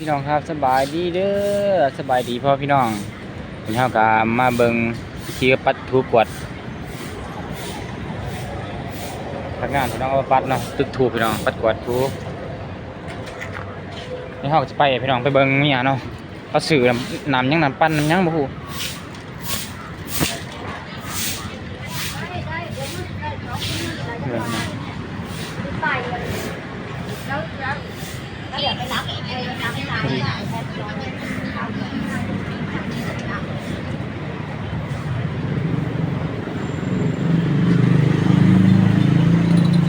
พี่น้องครับสบายดีเด้อสบายดีพ่อพี่น้องเป็นเท่ากับมาเบิงวิธีปัดถูกวดพนักงานพี่น้องเอาปัดเนาะตึกถูพี่น้องปัดกวดถูนี่เขาจะไปพี่น้องไปเบิงเนี่ยเนาะเขาสื่อน้ำยังน้ำปั้นน้ำยังบ่ฮู้แล้วแล้ว เดี๋ยวไปรับเองไปรับให้ร้านเนี่ยแพทย์ร้อน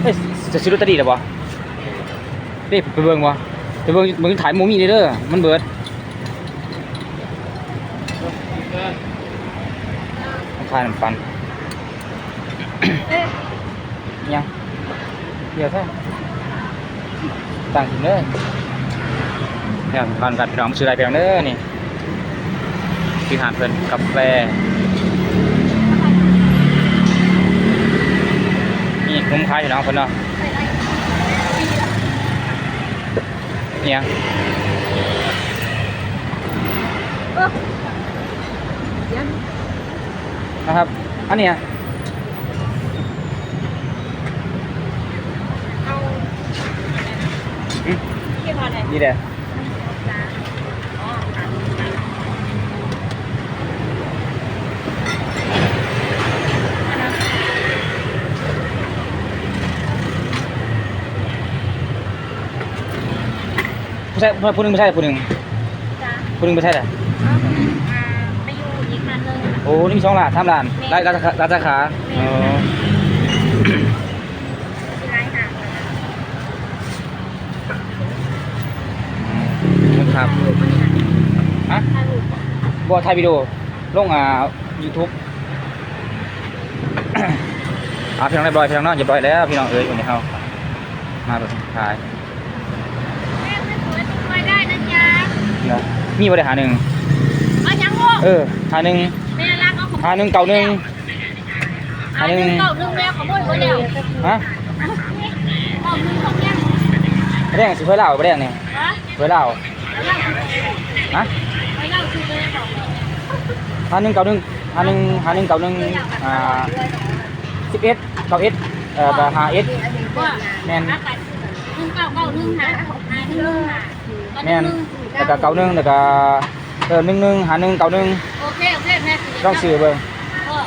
เอ้ยจะซื้อลอตเตอรี่หรอบ่เด้ไปเบิ่งบ่ไปเบิ่งเบิ่งถ่ายหมูมีเด้อมันเบิดทานำปันยังเดี๋ยวแค่ ตั้งถึงเด้อเนี่ยก่อนกัดพี่น้องซื้ออะไรไปเอาเด้อนี่ที่หาดเพิ่นกาแฟนี่คุ้มค่าพี่น้องเพิ่นเนาะเนี่ยเออเดี๋ยวนะครับ อันเนี้ย เอา อืม ที่พอไห นนี่แหละอ๋อผู้ชายผู้หนึงไม่ใช่ผู้หนึงจ้าผู้หนึงไม่ใช่แหละเอาอ่าไปอยู่อีกคันหนึง โอ้นี่มีสองล้านสามล้านร้านร้านสาขาร้านสาขาอ๋อ ที่ร้านหางเลย ครับลูกมันนี่นะฮะถ้าลูกบอถ่ายวิดีโอลงอ่า YouTube อ่าพี่น้องเรียบร้อยพี่น้องเนาะเรียบร้อยแล้วพี่น้องเอ้ยวันนี้เขามาแบบถ่ายแม่ไม่สวยสวยได้นะจ๊ะเนาะมีบริหารหนึ่งเอายังลูกเออหาหนึ่งแม่รักเอาของหาหนึ่งเก่าหนึ่งอันหนึ่งเก่าหนึ่งแม่ขโมยไปแล้วฮะเก่าหนึ่งของยังไม่ได้สิเพื่อเล่าไม่ได้เนี่ยฮะเพื่อเล่าแล้วเล่าคือ ฮะไม่เล่าคือไม่ได้บอกหาหนึ่งเก่าหนึ่งหาหนึ่งหาหนึ่งเก่าหนึ่งอ่าสิบเอ็ดเก้าเอ็ดเอ่อหาเอ็ดว่าแม่นหาตัดหนึ่งเก้าเก้าหนึ่งหาหาหนึ่งหาแม่นแล้วก็เก่าหนึ่งแล้วก็เออหนึ่งหนึ่งหาหนึ่งเก่าหนึ่งโอเคโอเคแม่ต้องซื้อเบิ่งก็